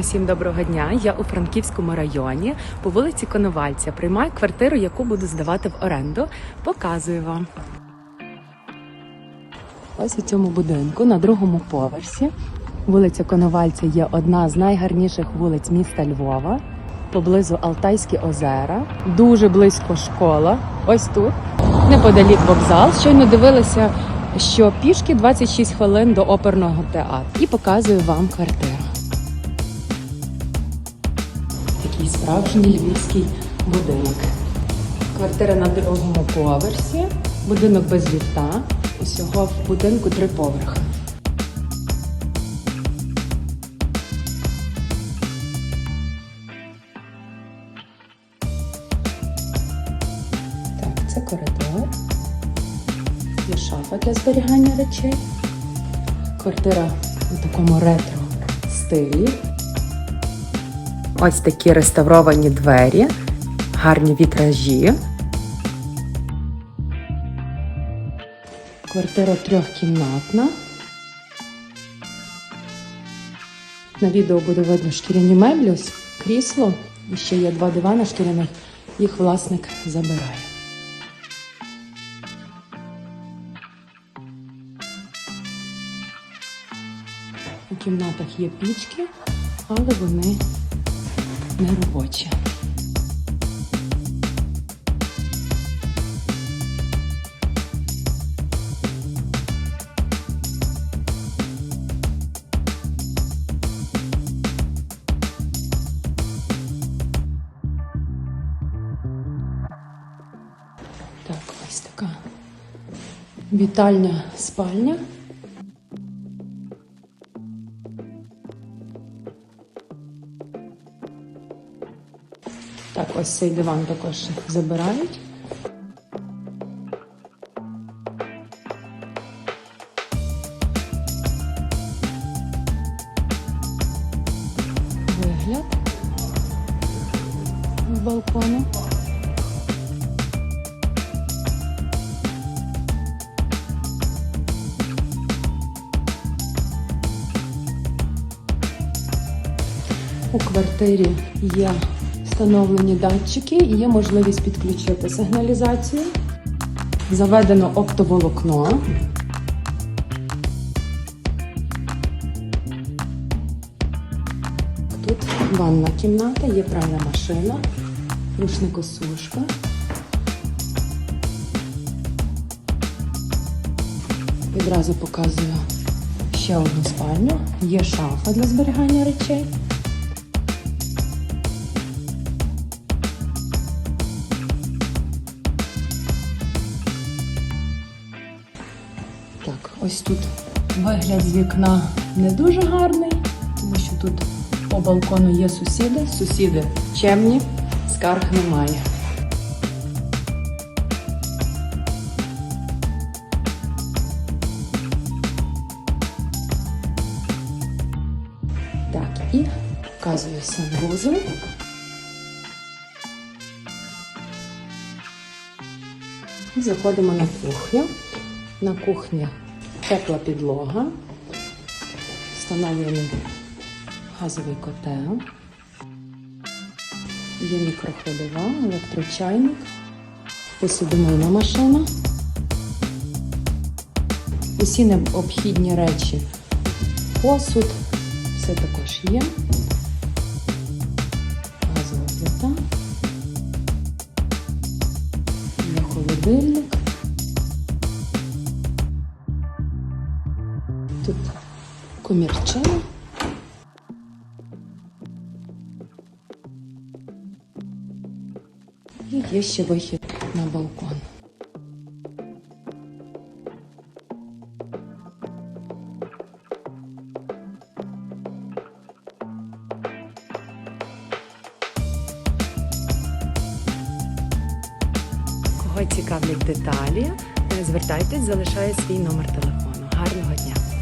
Усім доброго дня. Я у Франківському районі по вулиці Коновальця. Приймаю квартиру, яку буду здавати в оренду. Показую вам. Ось у цьому будинку на другому поверсі. Вулиця Коновальця є одна з найгарніших вулиць міста Львова. Поблизу Алтайські озера, дуже близько школа. Ось тут, неподалік вокзал. Щойно дивилися, що пішки 26 хвилин до оперного театру. І показую вам квартиру. Такий справжній львівський будинок. Квартира на другому поверсі, будинок без ліфта. Усього в будинку три поверхи. Так, це коридор. Є шафа для зберігання речей. Квартира у такому ретро стилі. Ось такі реставровані двері, гарні вітражі. Квартира трьохкімнатна. На відео буде видно шкіряні меблі, ось крісло. І ще є два дивани шкіряних. Їх власник забирає. У кімнатах є пічки, але вони не робочі. Так, ось така вітальня спальня. Так, ось цей диван також забирають. Вигляд з балкону. У квартирі є встановлені датчики і є можливість підключити сигналізацію. Заведено оптоволокно. Тут ванна кімната, є пральна машина, рушникосушка. Відразу показую ще одну спальню. Є шафа для зберігання речей. Так, ось тут вигляд з вікна не дуже гарний, тому що тут по балкону є сусіди. Сусіди чемні, скарг немає. Так, і вказую санвузол. Заходимо на кухню. На кухні тепла підлога, встановлений газовий котел, є мікроходова, електрочайник, посудомийна машина. Усі необхідні речі, посуд, все також є. Газова плита, є холодильник. Комірчина. І є ще вихід на балкон. Кого цікавлять деталі, звертайтесь, залишаю свій номер телефону. Гарного дня!